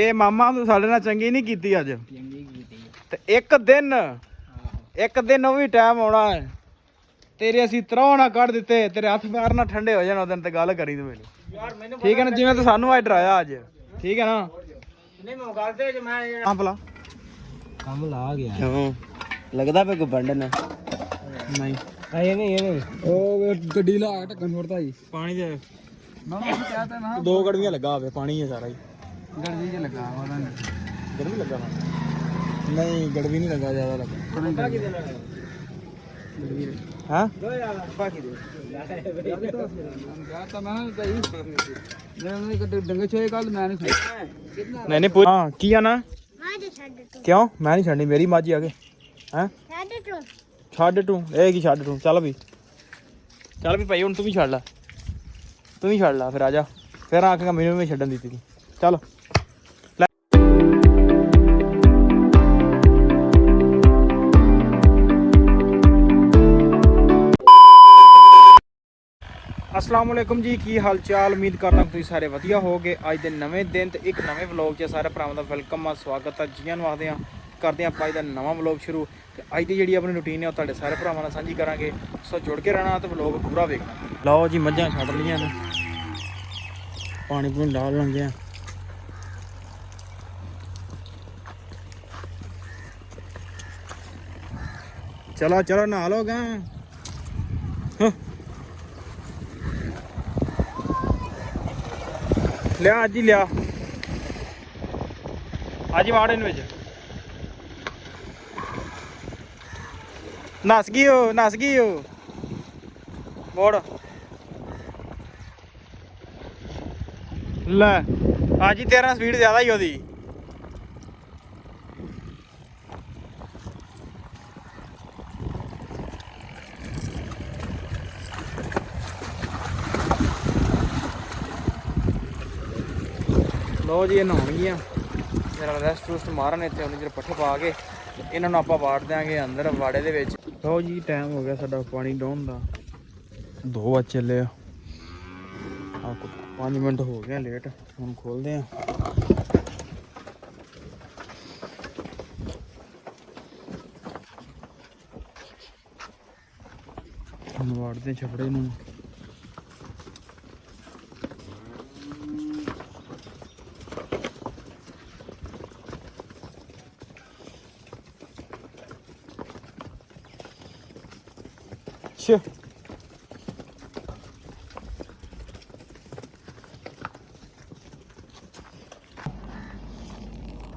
ਇਹ ਮਾਮਾ ਤੂੰ ਸਾਡੇ ਨਾਲ ਚੰਗੀ ਨਹੀਂ ਕੀਤੀ ਅੱਜ। ਚੰਗੀ ਕੀਤੀ ਤੇ ਇੱਕ ਦਿਨ ਇੱਕ ਦਿਨ ਉਹ ਵੀ ਟਾਈਮ ਆਉਣਾ ਹੈ। ਤੇਰੇ ਅਸੀਂ ਤਰ੍ਹਾਂ ਨਾ ਕੱਢ ਦਿੱਤੇ ਤੇਰੇ ਹੱਥ ਪੈਰ ਨਾ ਠੰਡੇ ਹੋ ਜਾਣ ਉਹ ਦਿਨ ਤੇ ਗੱਲ ਕਰੀ ਤੂੰ ਮੈਨੂੰ। ਠੀਕ ਹੈ ਨਾ ਜਿਵੇਂ ਤੂੰ ਸਾਨੂੰ ਅੱਜ ਡਰਾਇਆ ਅੱਜ। ਠੀਕ ਹੈ ਨਾ? ਨਹੀਂ ਮੈਂ ਗੱਲ ਤੇ ਜੇ ਮੈਂ ਹਾਂ ਭਲਾ। ਕੰਮ ਲਾ ਗਿਆ। ਕਿਉਂ? ਲੱਗਦਾ ਪੇ ਕੋ ਬੰਡਨ ਨਹੀਂ। ਇਹ ਨਹੀਂ ਇਹ ਨਹੀਂ। ਉਹ ਗੱਡੀ ਲਾ ਢੱਕਣ ਫੋੜਦਾ ਜੀ। ਪਾਣੀ ਦੇ। ਨਾ ਮੈਂ ਕਿਹਾ ਤਾਂ ਨਾ। ਦੋ ਗੜਵੀਆਂ ਲੱਗਾ ਹੋਵੇ ਪਾਣੀ ਹੈ ਸਾਰਾ ਹੀ। ਗੜਵੀ ਚ ਲੱਗਾ ਉਹਦਾ ਗੜਵੀ ਲੱਗਾ ਹੋਣਾ ਨਹੀਂ ਗੜਵੀ ਨਹੀਂ ਲੱਗਾ ਜ਼ਿਆਦਾ ਲੱਗਾ ਪੱਕਾ ਕਿਦੇ ਨਾਲ ਹਾਂ ਦੋ ਯਾਰ ਬਾਕੀ ਦੇ ਤਾਂ ਮੈਂ ਕਹੀ ਮੈਂ ਉਹਨੇ ਕੱਢ ਡੰਗੇ ਛੋਏ ਕੱਲ ਮੈਂ ਨਹੀਂ ਸੁਣਿਆ ਨਹੀਂ ਨਹੀਂ ਪੁੱਛ ਹਾਂ ਕੀ ਆ ਨਾ ਮਾਜ ਛੱਡ ਤੂੰ ਕਿਉਂ ਮੈਂ ਨਹੀਂ ਛੱਡਣੀ ਮੇਰੀ ਮਾਜੀ ਆ ਕੇ ਹੈਂ ਛੱਡ ਤੂੰ ਛੱਡ ਤੂੰ ਇਹ ਕੀ ਛੱਡ ਤੂੰ ਚੱਲ ਵੀ ਚੱਲ ਵੀ ਭਾਈ ਹੁਣ ਤੂੰ ਵੀ ਛੱਡ ਲੈ ਤੂੰ ਵੀ ਛੱਡ ਲੈ ਫਿਰ ਆ ਜਾ ਫਿਰ ਆਖੇਗਾ ਮੈਨੂੰ ਵੀ ਛੱਡਣ ਦਿੱਤੀ ਤੂੰ ਚੱਲ ਅਸਲਾਮ ਜੀ, ਕੀ ਹਾਲ ਚਾਲ ਉਮੀਦ ਕਰਦਾ ਤੁਸੀਂ ਸਾਰੇ ਵਧੀਆ ਹੋਗੇ ਅੱਜ ਦੇ ਨਵੇਂ ਦਿਨ ਤੇ ਇੱਕ ਨਵੇਂ ਵਲੌਗ 'ਚ ਸਾਰੇ ਭਰਾਵਾਂ ਦਾ ਵੈਲਕਮ ਆ, ਸਵਾਗਤ ਆ ਜੀਆਂ ਨੂੰ ਆਖਦੇ ਆ, ਕਰਦੇ ਆ ਆਪਾਂ ਅੱਜ ਦਾ ਨਵਾਂ ਵਲੌਗ ਸ਼ੁਰੂ। ਤੇ ਅੱਜ ਦੀ ਜਿਹੜੀ ਆਪਣੀ ਰੁਟੀਨ ਹੈ ਉਹ ਤੁਹਾਡੇ ਸਾਰੇ ਭਰਾਵਾਂ ਨਾਲ ਸਾਂਝੀ ਕਰਾਂਗੇ। ਸੋ ਜੁੜ ਕੇ ਰਹਿਣਾ ਤੇ ਵਲੌਗ ਪੂਰਾ ਵੇਖਣਾ। ਲਓ ਜੀ, ਮੱਝਾਂ ਛੱਡ ਲਈਆਂ ਨੇ। ਪਾਣੀ ਪੂਣੀ ਡਾਲ ਲੰਗੇ ਆ। ਚਲੋ ਚਲੋ, ਨਹਾ ਲੋ ਗਾ ਹਾਂ ਲਿਆ, ਅੱਜ ਹੀ ਲਿਆ। ਅੱਜ ਹੀ ਵਾੜ ਇਹਨੂੰ ਵਿੱਚ। ਨਸ ਗਈ ਉਹ, ਨਸ ਗਈ ਉਹ। ਮੋੜ। ਲੈ, ਅੱਜ ਹੀ ਤੇਰਾ ਸਪੀਡ ਜ਼ਿਆਦਾ ਹੀ ਉਹਦੀ। ਲੋ ਜੀ ਇਹ ਨਹਾਉਣਗੀਆਂ ਮੇਰਾ ਰੈਸਟ ਰੂਸਟ ਮਾਰਨ ਇੱਥੇ ਉਹਨੇ ਜਿਹੜੇ ਪੱਠੇ ਪਾ ਕੇ ਇਹਨਾਂ ਨੂੰ ਆਪਾਂ ਵਾੜ ਦਿਆਂਗੇ ਅੰਦਰ ਵਾੜੇ ਦੇ ਵਿੱਚ। ਲੋ ਜੀ ਟਾਈਮ ਹੋ ਗਿਆ ਸਾਡਾ ਪਾਣੀ ਡਾਉਣ ਦਾ। 2 ਵਜ ਚੱਲੇ ਆ। ਆ 5 ਮਿੰਟ ਹੋ ਗਏ ਆ ਲੇਟ ਹੁਣ ਖੋਲਦੇ ਆ। ਹੁਣ ਵਾੜਦੇ ਛਪੜੇ ਨੂੰ। ਛੇ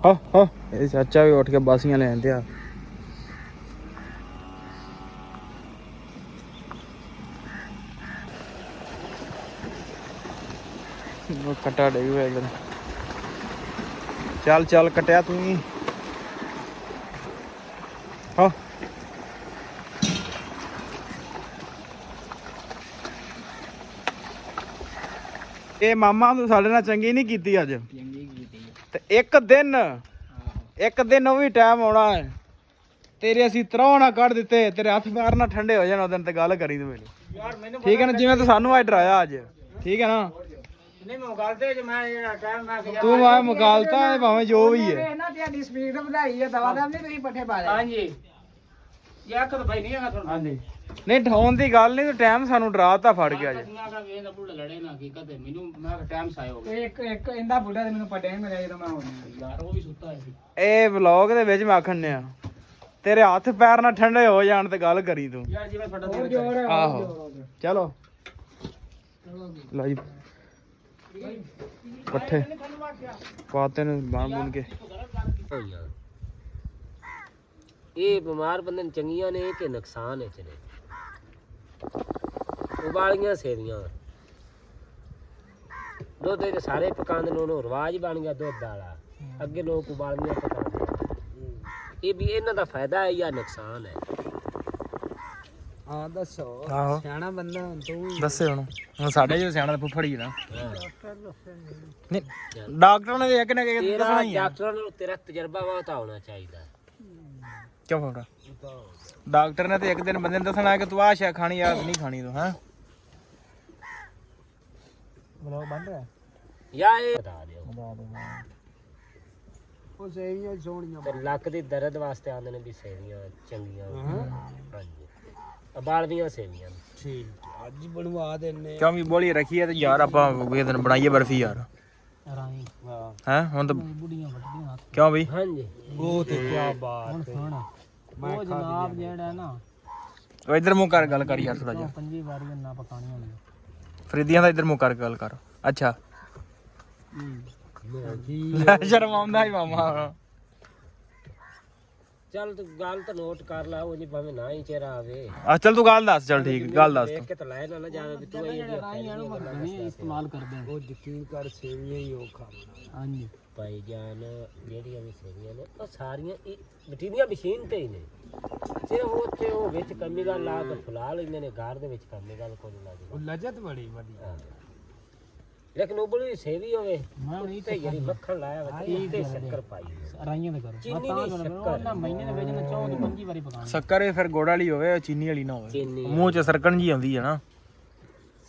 ਹਾਂ ਹਾਂ ਇਹ ਚਾਚਾ ਵੀ ਉੱਠ ਕੇ ਬਾਸੀਆਂ ਲੈਣ ਆ ਉਹ ਕਟਾ ਡੇ ਹੋਇਆ ਇਧਰ ਚੱਲ ਚੱਲ ਕਟਿਆ ਤੂੰ ਇਹ ਮਾਮਾ ਤੂੰ ਸਾਡੇ ਨਾਲ ਚੰਗੀ ਨਹੀਂ ਕੀਤੀ ਅੱਜ। ਚੰਗੀ ਕੀਤੀ ਤੇ ਇੱਕ ਦਿਨ ਇੱਕ ਦਿਨ ਉਹ ਵੀ ਟਾਈਮ ਆਉਣਾ ਹੈ। ਤੇਰੇ ਅਸੀਂ ਤਰ੍ਹਾਂ ਨਾ ਕੱਢ ਦਿੱਤੇ ਤੇਰੇ ਹੱਥ ਪੈਰ ਨਾ ਠੰਡੇ ਹੋ ਜਾਣ ਉਹ ਦਿਨ ਤੇ ਗੱਲ ਕਰੀ ਤੂੰ ਮੈਨੂੰ। ਠੀਕ ਹੈ ਨਾ ਜਿਵੇਂ ਤੂੰ ਸਾਨੂੰ ਅੱਜ ਡਰਾਇਆ ਅੱਜ। ਠੀਕ ਹੈ ਨਾ? ਨਹੀਂ ਮੈਂ ਗੱਲ ਤੇ ਜੇ ਮੈਂ ਜਿਹੜਾ ਟਾਈਮ ਮੈਂ ਕਿਹਾ ਤੂੰ ਆ ਮੁਕਾਲਤਾ ਹੈ ਭਾਵੇਂ ਜੋ ਵੀ ਹੈ। ਇਹਨਾਂ ਦੀ ਸਪੀਡ ਵਧਾਈ ਹੈ ਦਵਾ ਦਾ ਨਹੀਂ ਤੁਸੀਂ ਪੱਠੇ ਪਾ ਦੇ ਹਾਂਜੀ। ਯਾ ਕਦ ਭਾਈ ਨਹੀਂ ਹੈਗਾ ਤੁਹਾਨੂੰ। ਹਾਂਜੀ। ਨਹੀਂ ਠਾਉਣ ਦੀ ਗੱਲ ਨਹੀਂ ਤੂੰ ਟਾਈਮ ਸਾਨੂੰ ਡਰਾਤਾ ਫੜ ਗਿਆ ਅੱਜ ਮੈਂ ਕਹਾ ਵੇਖ ਬੁੱਢ ਲੜੇ ਨਾ ਹਕੀਕਤ ਹੈ। ਮੈਨੂੰ ਮੈਂ ਟਾਈਮ ਸਾਇ ਹੋ ਗਿਆ ਇੱਕ ਇੱਕ ਇਹਦਾ ਬੁੱਢਾ ਤੇ ਮੈਨੂੰ ਪੱਟੇ ਨਹੀਂ ਮਿਲਿਆ ਜਦੋਂ ਮੈਂ ਹੋਣਾ ਯਾਰ ਉਹ ਵੀ ਸੁੱਤਾ ਹੈ ਸੀ। ਇਹ ਵਲੌਗ ਦੇ ਵਿੱਚ ਮੈਂ ਆਖਣ ਆ ਤੇਰੇ ਹੱਥ ਪੈਰ ਨਾ ਠੰਡੇ ਹੋ ਜਾਣ ਤੇ ਗੱਲ ਕਰੀ ਤੂੰ। ਯਾਰ ਜਿਵੇਂ ਤੁਹਾਡਾ ਦਿਲ ਆਹੋ। ਚਲੋ। ਲਓ ਜੀ। ਪੱਠੇ ਪਾਤੇ ਨੇ ਬਾਣ ਬੁਣ ਕੇ। ਇਹ ਬਿਮਾਰ ਬੰਦੇ ਨੂੰ ਚੰਗੀਆਂ ਨੇ ਕਿ ਨੁਕਸਾਨ ਇਹ ਚ ਨੇ ਉਬਾਲੀਆਂ ਸੇਵੀਆਂ ਦੁੱਧ ਦੇ ਸਾਰੇ ਪਕਾਉਂਦੇ ਨੇ ਉਹਨੂੰ ਰਿਵਾਜ ਬਣ ਗਿਆ ਦੁੱਧ ਵਾਲਾ। ਅੱਗੇ ਲੋਕ ਉਬਾਲੀਆਂ ਪਕਾਉਂਦੇ ਇਹ ਵੀ ਇਹਨਾਂ ਦਾ ਫਾਇਦਾ ਹੈ ਜਾਂ ਨੁਕਸਾਨ ਹੈ? ਹਾਂ ਦੱਸੋ। ਆਹੋ। ਸਿਆਣਾ ਬੰਦਾ ਤੂੰ ਦੱਸੇ ਹੁਣ। ਹੁਣ ਸਾਡੇ ਜੋ ਸਿਆਣਾ ਫੁੱਫੜੀ ਨਾ ਨਹੀਂ। ਡਾਕਟਰ ਨੇ ਇੱਕ ਨਾ ਇੱਕ ਤੇਰਾ ਦੱਸਣਾ ਹੀ ਆ। ਡਾਕਟਰਾਂ ਨੂੰ ਤੇਰਾ ਤਜਰਬਾ ਬਹੁਤ ਹੋਣਾ ਚਾਹੀਦਾ। ਕਿਉਂ ਫੋੜਾ ਡਾਕਟਰ ਨੇ ਤੇ ਇੱਕ ਦਿਨ ਬੰਦੇ ਨੂੰ ਦੱਸਣਾ ਕਿ ਤੂੰ ਆਹ ਸ਼ੈ ਖਾਣੀ ਆ ਨਹੀਂ ਖਾਣੀ ਤੂੰ ਹਾਂ? ਬਲੋ ਬੰਦ ਹੈ ਜਾਂ ਇਹ ਬਤਾ ਦਿਓ ਉਹ ਸੇਵੀਆਂ ਸੋਹਣੀਆਂ ਤੇ ਲੱਕ ਦੀ ਦਰਦ ਵਾਸਤੇ ਆਉਂਦੇ ਨੇ ਵੀ ਸੇਵੀਆਂ ਚੰਗੀਆਂ ਹਾਂਜੀ ਉਬਾਲਦੀਆਂ ਸੇਵੀਆਂ। ਠੀਕ ਅੱਜ ਹੀ ਬਣਵਾ ਦਿੰਨੇ ਕਿਉਂ ਵੀ ਬੋਲੀ ਰੱਖੀ ਹੈ ਤੇ ਯਾਰ ਆਪਾਂ ਕਿਸੇ ਦਿਨ ਬਣਾਈਏ ਬਰਫੀ ਯਾਰ ਰਾਈ ਹਾਂ ਹੈ ਹੁਣ ਤਾਂ ਬੁੜੀਆਂ ਵੱਡੀਆਂ ਕਿਉਂ ਬਈ ਹਾਂਜੀ ਉਹ ਤੇ ਕੀ ਬਾਤ ਹੈ ਉਹ ਜਨਾਬ ਜਿਹੜਾ ਨਾ ਉਹ ਇੱਧਰ ਮੂੰਹ ਕਰ ਗੱਲ ਕਰ ਯਾਰ ਥੋੜਾ ਜਿਹਾ ਪੰਜੀ ਵਾਰੀ ਨਾ ਪਕਾਣੀ ਹੁੰਦੀ ਫਰੀਦੀਆਂ ਦਾ ਇੱਧਰ ਮੂੰਹ ਕਰ ਗੱਲ ਕਰ। ਅੱਛਾ। ਜੀ। ਲੈ ਸ਼ਰਮ ਆਉਂਦਾ ਹੀ ਮਾਮਾ। ਚੱਲ ਤੂੰ ਗੱਲ ਤਾਂ ਨੋਟ ਕਰ ਲਾ ਉਹ ਨਹੀਂ ਭਾਵੇਂ ਨਾ ਹੀ ਚਿਹਰਾ ਆਵੇ। ਆ ਚੱਲ ਤੂੰ ਗੱਲ ਦੱਸ ਚੱਲ ਠੀਕ ਗੱਲ ਦੱਸ ਦੇਖ ਕੇ ਤਾਂ। ਲੈ ਨਾ ਨਾ ਜਾਵੇ ਵੀ ਤੂੰ ਇਹ ਨਹੀਂ ਇਸਤੇਮਾਲ ਕਰਦੇ ਉਹ ਯਕੀਨ ਕਰ ਸੇਵੀਆਂ ਹੀ ਉਹ ਖਾਣਾ ਹਾਂਜੀ। ਭਾਈ ਜਾਨ ਜਿਹੜੀਆਂ ਵੀ ਸੇਵੀਆਂ ਨੇ ਉਹ ਸਾਰੀਆਂ ਇਹ ਮਟੀਰੀਆਂ ਮਸ਼ੀਨ ਤੇ ਹੀ ਨੇ। ਸਿਰਫ ਉੱਥੇ ਉਹ ਵਿੱਚ ਕੰਮੀ ਗੱਲ ਲਾ ਕੇ ਫੁਲਾ ਲੈਂਦੇ ਨੇ ਘਰ ਦੇ ਵਿੱਚ ਕੰਮੀ ਗੱਲ ਕੋਈ ਨਹੀਂ ਲੱਗਦੀ ਉਹ ਲਜਤ ਬੜੀ ਵਧੀਆ। ਲੇਕਿਨ ਉਹ ਬੜੀ ਸੇਵੀ ਹੋਵੇ। ਮੈਂ ਨਹੀਂ ਤੇ ਜਿਹੜੀ ਮੱਖਣ ਲਾਇਆ ਵਾ ਤੇ ਸ਼ੱਕਰ ਪਾਈ। ਰਾਈਆਂ ਦੇ ਕਰੋ ਚੀਨੀ ਨਹੀਂ ਸ਼ੱਕਰ ਨਾ ਮਹੀਨੇ ਦੇ ਵਿੱਚ ਨਾ ਚੌਂ ਦੀ ਪੰਜੀ ਵਾਰੀ ਪਕਾਣੀ ਸ਼ੱਕਰ ਇਹ ਫਿਰ ਗੋੜ ਵਾਲੀ ਹੋਵੇ ਚੀਨੀ ਵਾਲੀ ਨਾ ਹੋਵੇ। ਮੂੰਹ 'ਚ ਸਰਕਣ ਜੀ ਆਉਂਦੀ ਹੈ ਨਾ।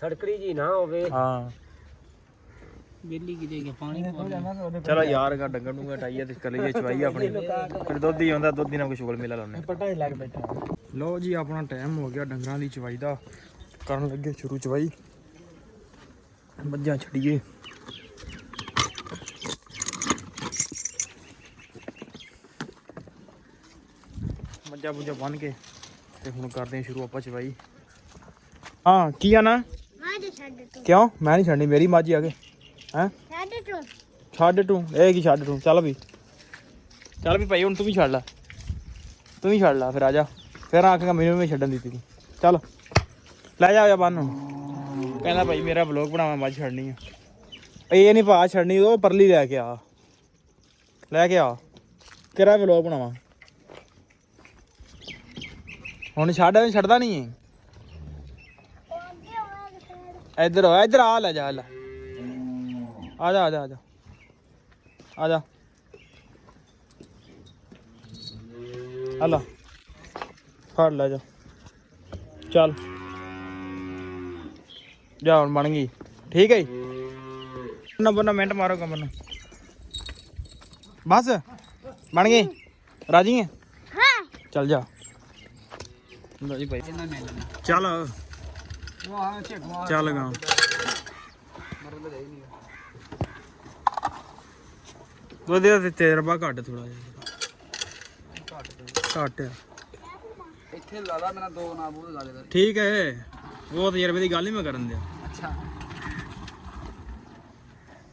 ਸੜਕੜੀ ਜੀ ਨਾ ਹੋਵੇ। ਹਾਂ। ਬੇਲੀ ਕੀ ਦੇਗਾ ਪਾਣੀ ਚਲੋ ਯਾਰ ਗਾ ਡੰਗਰ ਨੂੰ ਹਟਾਈਏ ਤੇ ਕਰ ਲਈਏ ਚਵਾਈ ਆਪਣੀ। ਫਿਰ ਦੁੱਧ ਹੀ ਆਉਂਦਾ ਦੁੱਧ ਹੀ ਨਾਲ ਕੋਈ ਸ਼ੁਗਲ ਮੇਲਾ ਲਾਉਣੇ ਪਟਾ ਹੀ ਲੱਗ ਬੈਠਾ। ਲਓ ਜੀ ਆਪਣਾ ਟਾਈਮ ਹੋ ਗਿਆ ਡੰਗਰਾਂ ਦੀ ਚਵਾਈ ਦਾ। ਕਰਨ ਲੱਗੇ ਸ਼ੁਰੂ ਚਵਾਈ ਮੱਝਾਂ ਛੜੀਏ ਮੱਝਾਂ ਬੁੱਝਾਂ ਬੰਨ ਕੇ ਤੇ ਹੁਣ ਕਰਦੇ ਹਾਂ ਸ਼ੁਰੂ ਆਪਾਂ ਚਵਾਈ ਹਾਂ ਕੀ ਆ ਨਾ ਮੈਂ ਦੇ ਛੱਡ ਤੂੰ ਕਿਉਂ ਮੈਂ ਨਹੀਂ ਛੱਡਣੀ ਮੇਰੀ ਮੱਝ ਹੀ ਆ ਕੇ ਹੈਂ ਛੱਡ ਤੂੰ ਛੱਡ ਤੂੰ ਇਹ ਕੀ ਛੱਡ ਤੂੰ ਚੱਲ ਵੀ ਚੱਲ ਵੀ ਭਾਈ ਹੁਣ ਤੂੰ ਵੀ ਛੱਡ ਲੈ ਤੂੰ ਵੀ ਛੱਡ ਲੈ ਫਿਰ ਆ ਜਾ ਫਿਰ ਆ ਕੇ ਮੈਨੂੰ ਵੀ ਛੱਡਣ ਦਿੱਤੀ ਤੂੰ ਚੱਲ ਲੈ ਜਾ ਆ ਜਾ ਬੰਨ ਨੂੰ ਕਹਿੰਦਾ ਭਾਈ ਮੇਰਾ ਵਲੌਗ ਬਣਾਵਾਂ ਮੱਝ ਛੱਡਣੀ ਆ। ਇਹ ਨਹੀਂ ਭਾ, ਛੱਡਣੀ ਉਹ ਪਰਲੀ ਲੈ ਕੇ ਆ। ਲੈ ਕੇ ਆ। ਕਿਹੜਾ ਵਲੌਗ ਬਣਾਵਾਂ? ਹੁਣ ਛੱਡ, ਛੱਡਦਾ ਨਹੀਂ ਹੈ ਇੱਧਰ ਆ ਇੱਧਰ ਆ ਲੈ ਜਾ ਲੈ। ਆ ਜਾ ਆ ਜਾ ਆ ਜਾ। ਆ ਜਾ। ਹਲਾ ਫੜ ਲੈ ਜਾ। ਚੱਲ। ਜਾ ਹੁਣ ਬਣ ਗਈ। ਠੀਕ ਹੈ ਜੀ। ਨੰਬਰ ਨਾ ਮਿੰਟ ਮਾਰੋ ਕਮਰ ਨੂੰ ਬਸ ਬਣ ਗਈ। ਰਾਜੀ ਹੈ? ਹਾਂ। ਚੱਲ ਜਾ। ਲਓ ਜੀ ਭਾਈ। ਚੱਲ। ਉਹ ਆ ਛੇਕਵਾ ਚੱਲ ਗਾ। ਉਹਦੇ ਤੇ ਤੇਰਬਾ ਘੱਟ ਥੋੜਾ ਜਿਹਾ। ਘੱਟ। ਆ। ਇੱਥੇ ਲਾ ਲਾ ਮੇਰਾ ਦੋ ਨਾ ਬੂਹ ਗੱਲ ਕਰ ਠੀਕ ਹੈ। ਉਹ ਤਜਰਬੇ ਦੀ ਗੱਲ ਹੀ ਮੈਂ ਕਰਨ ਦਿਆ। ਅੱਛਾ।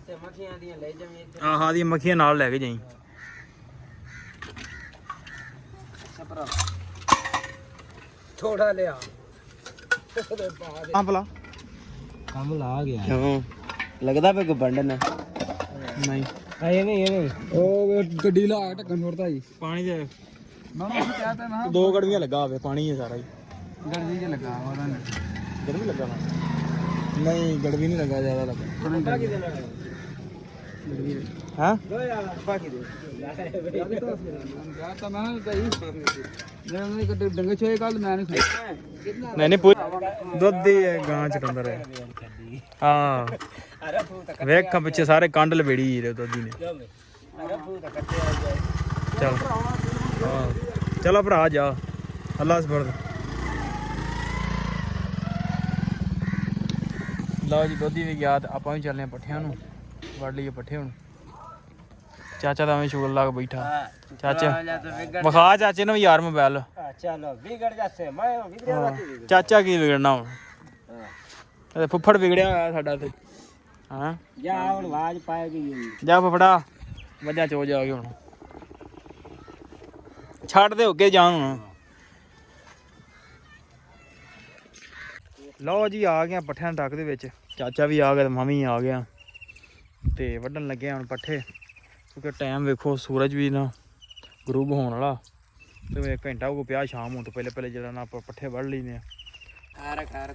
ਤੇ ਮੱਖੀਆਂ ਦੀਆਂ ਲੈ ਜਾਵੇਂ ਆਹ ਦੀ ਮੱਖੀਆਂ ਨਾਲ ਲੈ ਕੇ ਜਾਈ। ਸਪਰਾ ਥੋੜਾ ਲਿਆ। ਆ ਭਲਾ। ਕੰਮ ਲਾ ਗਿਆ। ਕਿਉਂ ਲੱਗਦਾ ਪਿਆ ਕੋ ਬੰਡਨ ਨਹੀਂ। ਐ ਨਹੀਂ ਨਹੀਂ। ਉਹ ਗੱਡੀ ਲਾ ਕੇ ਢੱਕਣ ਛੋੜਦਾ ਜੀ। ਪਾਣੀ ਦੇ। ਮੈਂ ਉਹ ਕਹਤਾ ਨਾ। ਦੋ ਗੜਵੀਆਂ ਲੱਗਾ ਹੋਵੇ ਪਾਣੀ ਹੈ ਸਾਰਾ ਹੀ। ਗੱਡੀ 'ਚ ਲੱਗਾ ਉਹਦਾ ਨੇ ਗੜਵੀ ਨਹੀਂ ਗੜਵੀ ਨਹੀਂ ਲੱਗਾ ਜ਼ਿਆਦਾ ਲੱਗਾ ਪਤਾ ਕਿਹਦੇ ਨਾਲ ਹਾਂ ਬਾਕੀ ਦੇ ਗਿਆ ਤਾਂ ਮੈਂ ਕਹੀ ਜੇ ਉਹਨੇ ਕੱਢ ਡੰਗੇ ਛੋਏ ਕੱਲ ਮੈਂ ਨਹੀਂ ਸੁਣਿਆ ਨਹੀਂ ਨਹੀਂ ਪੁੱਛ ਦੁੱਧ ਦੀ ਗਾਂ ਚ ਕੰਦਰ ਹੈ ਹਾਂ ਅਰੇ ਫੂ ਤਾਂ ਵੇਖਾਂ ਪਿੱਛੇ ਸਾਰੇ ਕੰਡ ਲਵੇੜੀ ਇਹਦੇ ਦੁੱਧ ਦੀ ਨੇ ਅਰੇ ਫੂ ਤਾਂ ਕੱਟਿਆ ਜਾਏ ਚਲ ਹਾਂ ਚਲੋ ਭਰਾ ਜਾ ਅੱਲਾ ਸਬਰਦ ਲਓ ਜੀ ਦੋਧੀ ਵੀ ਗਿਆ ਤੇ ਆਪਾਂ ਵੀ ਚੱਲਨੇ ਪੱਠਿਆਂ ਨੂੰ। ਵੜ ਲਈਏ ਪੱਠੇ ਹੁਣ। ਚਾਚਾ ਤਾਂ ਐਵੇਂ ਸ਼ੁਗਰ ਲਾ ਕੇ ਬੈਠਾ। ਚਾਚਾ ਵਿਖਾ ਚਾਚੇ ਨੂੰ ਯਾਰ ਮੋਬਾਈਲ। ਚਲੋ ਵਿਗੜ ਜਾਸੇ ਮੈਂ ਵਿਗੜਿਆ ਵਿਗੜ ਚਾਚਾ ਕੀ ਵਿਗੜਨਾ ਹੁਣ? ਫੁੱਫੜ ਵਿਗੜਿਆ ਹੋਇਆ ਸਾਡਾ ਤੇ। ਹਾਂ? ਜਾ ਹੁਣ ਆਵਾਜ਼ ਪਾਏਗੀ ਜਾ ਫਫੜਾ ਮੱਝਾਂ ਚੋ ਜਾ ਕੇ ਹੁਣ। ਛੱਡ ਦੇ ਜਾਣ ਹੁਣ। ਲਓ ਜੀ ਆ ਗਿਆ ਪੱਠਿਆਂ ਦੇ ਟੱਕ ਦੇ ਵਿੱਚ। ਚਾਚਾ ਵੀ ਆ ਗਿਆ ਤੇ ਮੈਂ ਵੀ ਆ ਗਿਆ। ਤੇ ਵੱਢਣ ਲੱਗੇ ਹੁਣ ਪੱਠੇ। ਕਿਉਂਕਿ ਟਾਈਮ ਵੇਖੋ ਸੂਰਜ ਵੀ ਨਾ ਗਰੂਬ ਹੋਣ ਵਾਲਾ। ਤੇ ਇੱਕ ਘੰਟਾ ਕੋ ਪਿਆ ਸ਼ਾਮ ਹੋਣ ਤੋਂ ਪਹਿਲੇ ਪਹਿਲੇ ਜਿਹੜਾ ਨਾ ਆਪਾਂ ਪੱਠੇ ਵੱਢ ਲੈਨੇ ਆ। ਖਾਰ ਖਾਰ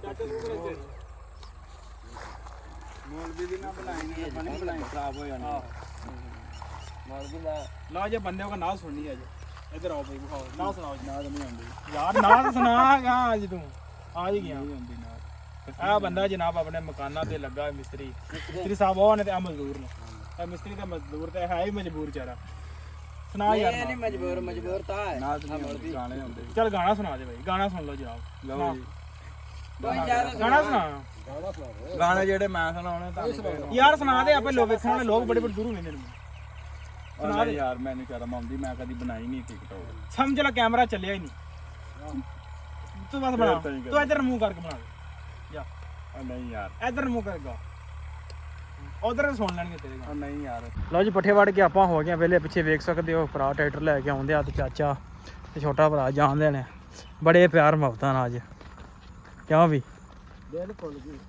ਮੌਲਵੀ ਵੀ ਨਾ ਬਣਾਈ ਨਹੀਂ ਆਪਾਂ ਨਹੀਂ ਬਣਾਈ ਖਰਾਬ ਹੋ ਜਾਣੀ ਮੌਲਵੀ ਦਾ ਲਓ ਜੇ ਬੰਦੇ ਕੋ ਨਾ ਸੁਣਨੀ ਅੱਜ ਇੱਧਰ ਆਓ ਬਈ ਨਾ ਸੁਣਾਓ ਜੀ। ਨਾ ਨਹੀਂ ਆਉਂਦੀ। ਯਾਰ ਨਾ ਤਾਂ ਸੁਣਾਗਾ ਅੱਜ ਤੂੰ। ਆ ਹੀ ਗਿਆ। ਆ ਬੰਦਾ ਜਨਾਬ ਆਪਣੇ ਮਕਾਨਾਂ ਤੇ ਲੱਗਾ ਹੈ ਮਿਸਤਰੀ। ਮਿਸਤਰੀ ਸਾਹਿਬ ਉਹ ਨੇ ਤੇ ਆ ਮਜ਼ਦੂਰ ਨੇ। ਇਹ ਮਿਸਤਰੀ ਤੇ ਮਜ਼ਦੂਰ ਤੇ ਹੈ ਹੀ ਮਜਬੂਰ ਚਾਰਾ ਸੁਣਾ ਯਾਰ ਇਹ ਨਹੀਂ ਮਜਬੂਰ ਮਜਬੂਰ ਤਾਂ ਹੈ। ਹੁੰਦੀ ਗਾਣੇ ਹੁੰਦੇ। ਚੱਲ ਗਾਣਾ ਸੁਣਾ ਦੇ ਬਾਈ ਗਾਣਾ ਸੁਣ ਲਓ ਜਨਾਬ। ਲਓ ਜੀ। ਗਾਣਾ ਸੁਣਾ। ਗਾਣੇ ਜਿਹੜੇ ਮੈਂ ਸੁਣਾਉਣੇ ਤੁਹਾਨੂੰ ਯਾਰ ਸੁਣਾ ਦੇ ਆਪੇ ਲੋਕ ਵੇਖਣ ਵਾਲੇ ਲੋਕ ਬੜੇ ਬੜੇ ਦੂਰੋਂ ਵੇਖਦੇ ਨੇ ਉਹ ਨਹੀਂ ਯਾਰ ਮੈਨੂੰ ਸ਼ਰਮ ਆਉਂਦੀ ਮੈਂ ਕਦੀ ਬਣਾਈ ਨਹੀਂ ਟਿਕਟੋਕ ਸਮਝ ਲੈ ਕੈਮਰਾ ਚੱਲਿਆ ਹੀ ਨਹੀਂ। ਤੂੰ ਬਸ ਬਣਾ। ਤਾਂ ਇੱਧਰ ਮੂੰਹ ਕਰਕੇ ਬਣਾ ਦੇ। ਜਾ। ਉਹ ਨਹੀਂ ਯਾਰ। ਇੱਧਰ ਮੂੰਹ ਕਰੇਗਾ ਉਧਰ ਸੁਣ ਲੈਣਗੇ ਤੇਰੇ ਉਹ ਨਹੀਂ ਯਾਰ। ਲਓ ਜੀ ਪੱਠੇ ਵੜ ਕੇ ਆਪਾਂ ਹੋ ਗਏ ਵੇਲੇ ਪਿੱਛੇ ਵੇਖ ਸਕਦੇ ਹੋ ਭਰਾ ਟਰੈਕਟਰ ਲੈ ਕੇ ਆਉਂਦੇ ਆ ਤੇ ਚਾਚਾ ਤੇ ਛੋਟਾ ਭਰਾ ਜਾਂਦੇ ਨੇ। ਬੜੇ ਪਿਆਰ ਮੁਹੱਬਤਾਂ ਨਾਲ ਅੱਜ। ਕਿਉਂ ਵੀ? ਬਿਲਕੁਲ ਜੀ।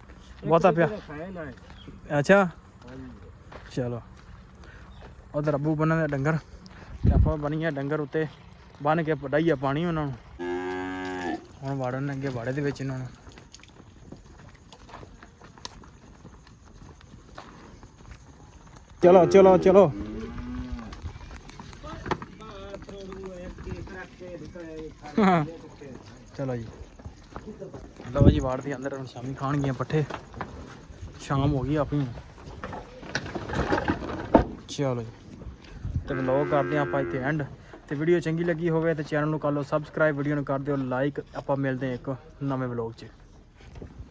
ਬਹੁਤਾ ਪਿਆਰ ਖਾਏ ਨਾ ਅੱਛਾ? ਚਲੋ। ਉਧਰ ਅੱਬੂ ਬੰਨਣ ਦੇ ਡੰਗਰ। ਤੇ ਆਪਾਂ ਬਣੀਆਂ ਡੰਗਰ ਉੱਤੇ। ਬੰਨ ਕੇ ਪੜਾਈਆ ਪਾਣੀ ਉਹਨਾਂ ਨੂੰ। ਹੁਣ ਵਾੜਨ ਅੱਗੇ ਵਾੜੇ ਦੇ ਵਿੱਚ ਇਹਨਾਂ ਨੂੰ। ਚਲੋ ਚਲੋ ਚਲੋ। ਚਲੋ ਜੀ। ਲਓ ਜੀ, ਵਾੜ ਦੇ ਅੰਦਰ, ਹੁਣ ਸ਼ਾਮੀ ਖਾਣਗੀਆਂ ਪੱਠੇ। ਸ਼ਾਮ ਹੋ ਗਈ ਆਪਣੀ। ਚਲੋ ਜੀ। ਤੇ ਵਲੌਗ ਕਰਦੇ ਹਾਂ ਆਪਾਂ ਇੱਥੇ ਐਂਡ ਤੇ ਵੀਡੀਓ ਚੰਗੀ ਲੱਗੀ ਹੋਵੇ ਤੇ ਚੈਨਲ ਨੂੰ ਕਰ ਲਓ ਸਬਸਕ੍ਰਾਈਬ ਵੀਡੀਓ ਨੂੰ ਕਰ ਦਿਓ ਲਾਈਕ ਆਪਾਂ ਮਿਲਦੇ ਹਾਂ ਇੱਕ ਨਵੇਂ ਵਲੌਗ 'ਚ।